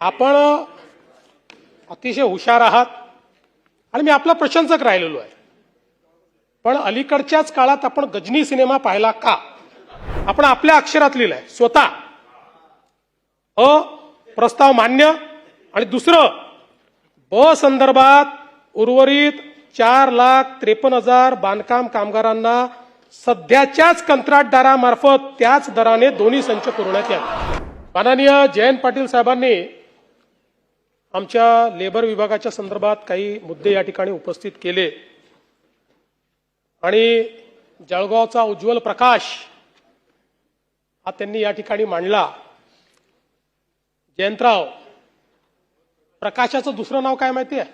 आपण अतिशय हुशार आहात आणि मी आपला प्रशंसक राहिलेलो आहे. पण अलीकडच्याच काळात आपण गजनी सिनेमा पाहिला का? आपण आपल्या अक्षरात लिहिलंय स्वतः. अ प्रस्ताव मान्य आणि दुसरं ब संदर्भात उर्वरित चार लाख त्रेपन्न हजार बांधकाम कामगारांना सध्याच्याच कंत्राटदारामार्फत त्याच दराने दोन्ही संच पुरवण्यात यावे. माननीय जयंत पाटील साहेबांनी आमच्या लेबर विभागाच्या संदर्भात काही मुद्दे या ठिकाणी उपस्थित केले. आणि जळगावचा उज्ज्वल प्रकाश हा त्यांनी या ठिकाणी मांडला. जयंतराव प्रकाशाचं दुसरं नाव काय माहिती आहे?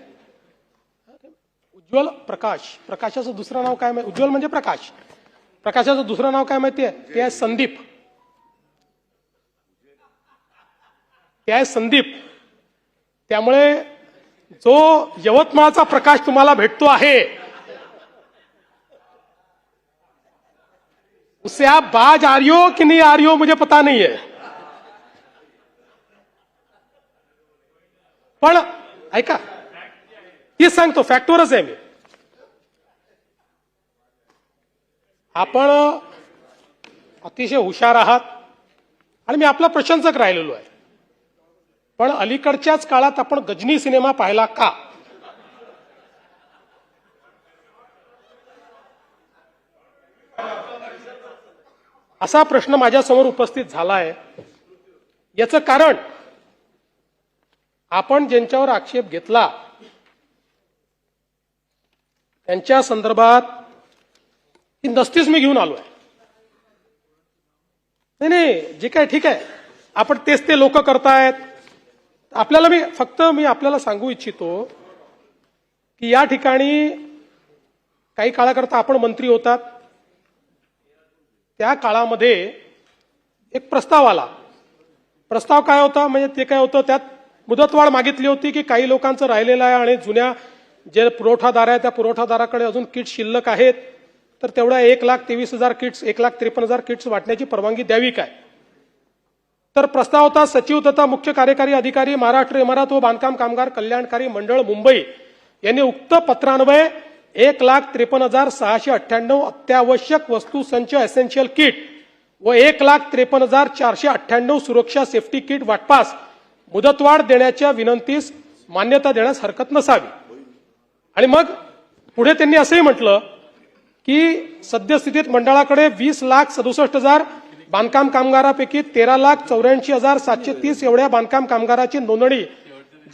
उज्ज्वल प्रकाश. प्रकाशाचं दुसरं नाव काय माहिती? उज्ज्वल म्हणजे प्रकाश. प्रकाशाचं दुसरं नाव काय माहिती आहे? ते आहे संदीप. ते आहे संदीप. त्यामुळे जो यवतमाळचा प्रकाश तुम्हाला भेटतो आहे उससे आप बाज आ रही हो कि नहीं आ रही हो मुझे पता नहीं है। पण ऐका तेच सांगतो फॅक्टवरच आहे मी. आपण अतिशय हुशार आहात आणि मी आपला प्रशंसक राहिलेलो आहे. पण अलीकडच्याच काळात आपण गजनी सिनेमा पाहिला का? असा प्रश्न माझ्यासमोर उपस्थित झाला आहे याचं कारण आपण ज्यांच्यावर आक्षेप घेतला त्यांच्या संदर्भात ती नसतीच मी घेऊन आलो आहे नाही नाही जे काय ठीक आहे. आपण तेच ते लोक करतायत. आपल्याला मी फक्त मी आपल्याला सांगू इच्छितो की या ठिकाणी काही काळाकरता आपण मंत्री होतात. त्या काळामध्ये एक प्रस्ताव आला. प्रस्ताव काय होता? म्हणजे ते काय होतं? त्यात मुदतवाढ मागितली होती की काही लोकांचं राहिलेलं आहे आणि जुन्या जे पुरवठादार आहे त्या पुरवठादाराकडे अजून किट्स शिल्लक आहेत. तर तेवढ्या एक लाख तेवीस हजार किट्स एक लाख त्रेपन्न हजार किट्स वाटण्याची परवानगी द्यावी काय? तर प्रस्ताव होता सचिव तथा मुख्य कार्यकारी अधिकारी महाराष्ट्र इमारत व बांधकाम कामगार कल्याणकारी मंडळ मुंबई. यांनी उक्त पत्रान्वये एक लाख त्रेपन्न हजार सहाशे अठ्ठ्याण्णव अत्यावश्यक वस्तू संच एसेन्शियल किट व एक लाख त्रेपन्न हजार चारशे अठ्ठ्याण्णव सुरक्षा सेफ्टी किट वाटपास मुदतवाढ देण्याच्या विनंतीस मान्यता देण्यास हरकत नसावी. आणि मग पुढे त्यांनी असंही म्हटलं की सद्यस्थितीत मंडळाकडे वीस लाख सदुसष्ट हजार बांधकाम कामगारापैकी तेरा लाख चौऱ्याऐंशी हजार सातशे तीस एवढ्या बांधकाम कामगाराची नोंदणी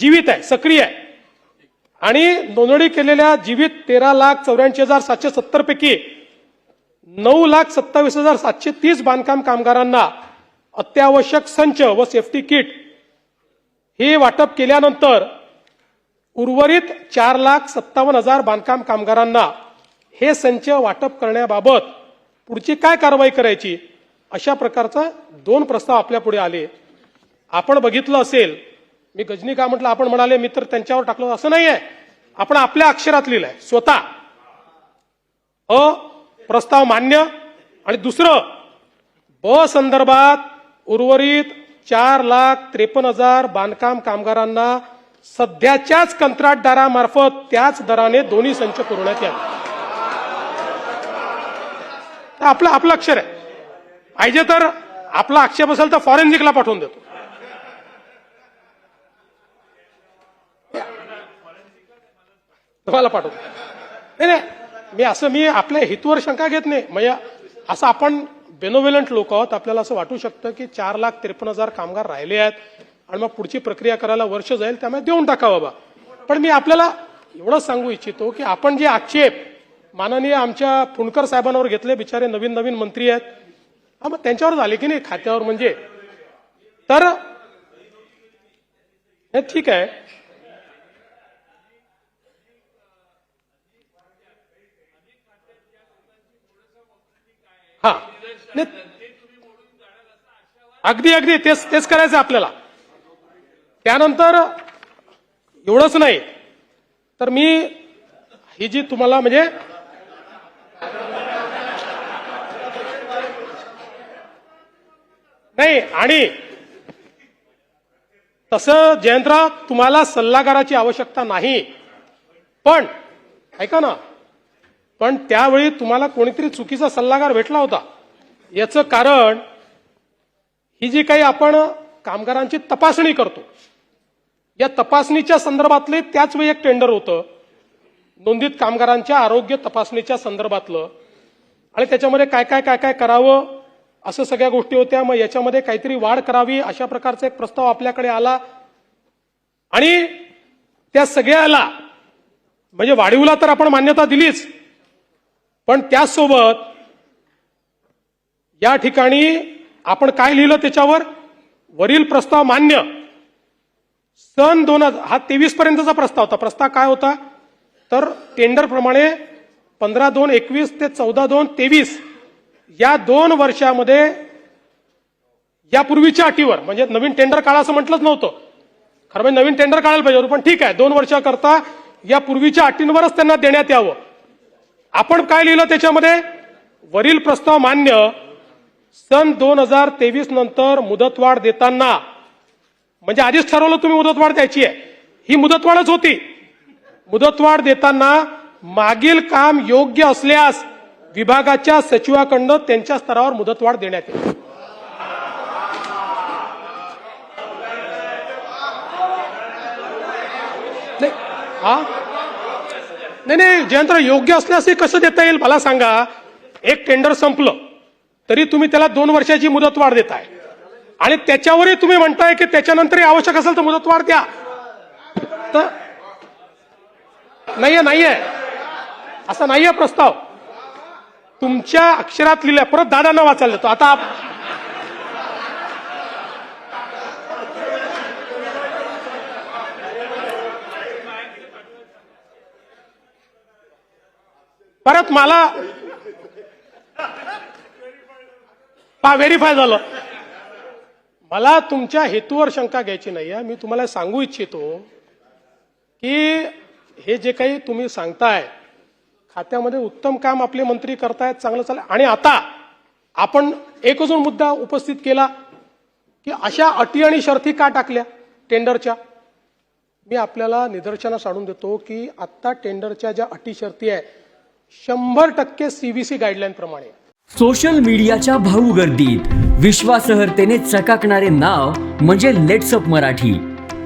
जीवित आहे सक्रिय आहे. आणि नोंदणी केलेल्या जीवित तेरा लाख चौऱ्याऐंशी हजार सातशे सत्तर पैकी नऊ लाख सत्तावीस हजार सातशे तीस बांधकाम कामगारांना अत्यावश्यक संच व सेफ्टी किट हे वाटप केल्यानंतर उर्वरित चार लाख सत्तावन्न हजार बांधकाम कामगारांना हे संच वाटप करण्याबाबत पुढची काय कारवाई करायची? अशा प्रकारचा दोन प्रस्ताव आपल्या पुढे आले. आपण बघितलं असेल मी गजनी का म्हटलं आपण म्हणाले मी तर त्यांच्यावर टाकलं. असं नाही आहे आपण आपल्या अक्षरात लिहिलंय स्वतः. अ प्रस्ताव मान्य. आणि दुसरं ब संदर्भात उर्वरित चार लाख त्रेपन्न हजार बांधकाम कामगारांना सध्याच्याच कंत्राटदारामार्फत त्याच दराने दोन्ही संच पुरवण्यात यावे. आपलं आपलं अक्षर आहे. पाहिजे तर आपला आक्षेप असेल तर फॉरेन्सिकला पाठवून देतो. तुम्हाला पाठवतो. नाही नाही मी असं मी आपल्या हितवर शंका घेत नाही. म्हणजे असं आपण बेनोव्हेलंट लोक आहोत आपल्याला असं वाटू शकतं की चार लाख त्रेपन्न हजार कामगार राहिले आहेत आणि मग पुढची प्रक्रिया करायला वर्ष जाईल त्यामुळे देऊन टाका बाबा. पण मी आपल्याला एवढं सांगू इच्छितो की आपण जे आक्षेप माननीय आमच्या फुंडकर साहेबांवर घेतले बिचारे नवीन नवीन मंत्री आहेत हा मग त्यांच्यावर झाले की नाही? खात्यावर म्हणजे? तर हे ठीक आहे. हा. अगदी अगदी तेच तेच करायचं आपल्याला. त्यानंतर एवढंच नाही. तर मी ही जी तुम्हाला म्हणजे नाही आणि तसं जयंतराव तुम्हाला सल्लागाराची आवश्यकता नाही. पण ऐका ना पण त्यावेळी तुम्हाला कोणीतरी चुकीचा सल्लागार भेटला होता. याचं कारण ही जी काही आपण कामगारांची तपासणी करतो या तपासणीच्या संदर्भातले त्याच वेळी एक टेंडर होतं नोंदीत कामगारांच्या आरोग्य तपासणीच्या संदर्भातलं आणि त्याच्यामध्ये काय काय काय काय करावं असं सगळ्या गोष्टी होत्या. मग याच्यामध्ये काहीतरी वाढ करावी अशा प्रकारचा एक प्रस्ताव आपल्याकडे आला. आणि त्या सगळ्याला म्हणजे वाढीवला तर आपण मान्यता दिलीच. पण त्याचसोबत या ठिकाणी आपण काय लिहिलं त्याच्यावर? वरील प्रस्ताव मान्य. सन दोन हजार हा तेवीस पर्यंतचा प्रस्ताव होता. प्रस्ताव काय होता? तर टेंडरप्रमाणे पंधरा दोन एकवीस ते चौदा दोन तेवीस या दोन वर्षामध्ये यापूर्वीच्या अटीवर म्हणजे नवीन टेंडर काढा असं म्हटलंच नव्हतं. खरं म्हणजे नवीन टेंडर काढायला पाहिजे होतं पण ठीक आहे दोन वर्षाकरता या पूर्वीच्या अटींवरच त्यांना देण्यात यावं. आपण काय लिहिलं त्याच्यामध्ये? वरील प्रस्ताव मान्य सन दोन हजार तेवीस नंतर मुदतवाढ देताना. म्हणजे आधीच ठरवलं तुम्ही मुदतवाढ द्यायची आहे. ही मुदतवाढच होती. मुदतवाढ देताना मागील काम योग्य असल्यास विभागाच्या सचिवाकडनं त्यांच्या स्तरावर मुदतवाढ देण्यात येईल. नाही हा? नाही नाही जयंतराव योग्य असल्यास हे कसं देता येईल मला सांगा. एक टेंडर संपलं तरी तुम्ही त्याला दोन वर्षाची मुदतवाढ देताय. आणि त्याच्यावरही तुम्ही म्हणताय की त्याच्यानंतरही आवश्यक असेल तर मुदतवाढ द्या. तर नाहीये नाहीये. असा नाहीये प्रस्ताव. तुमच्या अक्षरात लिहिलंय. परत दादांना वाचायला देतो. आता परत मला पा व्हेरीफाय झालं. मला तुमच्या हेतूवर शंका घ्यायची नाही आहे मी तुम्हाला सांगू इच्छितो की हे जे काही तुम्ही सांगताय खात्यामध्ये उत्तम काम आपले मंत्री करतायत चांगलं चाललं आणि आता आपण एक अजून मुद्दा उपस्थित केला की अशा अटी आणि शर्ती का टाकल्या टेंडरच्या? मी आपल्याला निदर्शनास आणून देतो की आत्ता टेंडरच्या ज्या अटी शर्ती आहे शंभर टक्के सीबीसी गाईडलाईन प्रमाणे. सोशल मीडियाच्या भाऊ गर्दीत विश्वासहर्तेने चकाकणारे नाव म्हणजे लेट्सअप मराठी.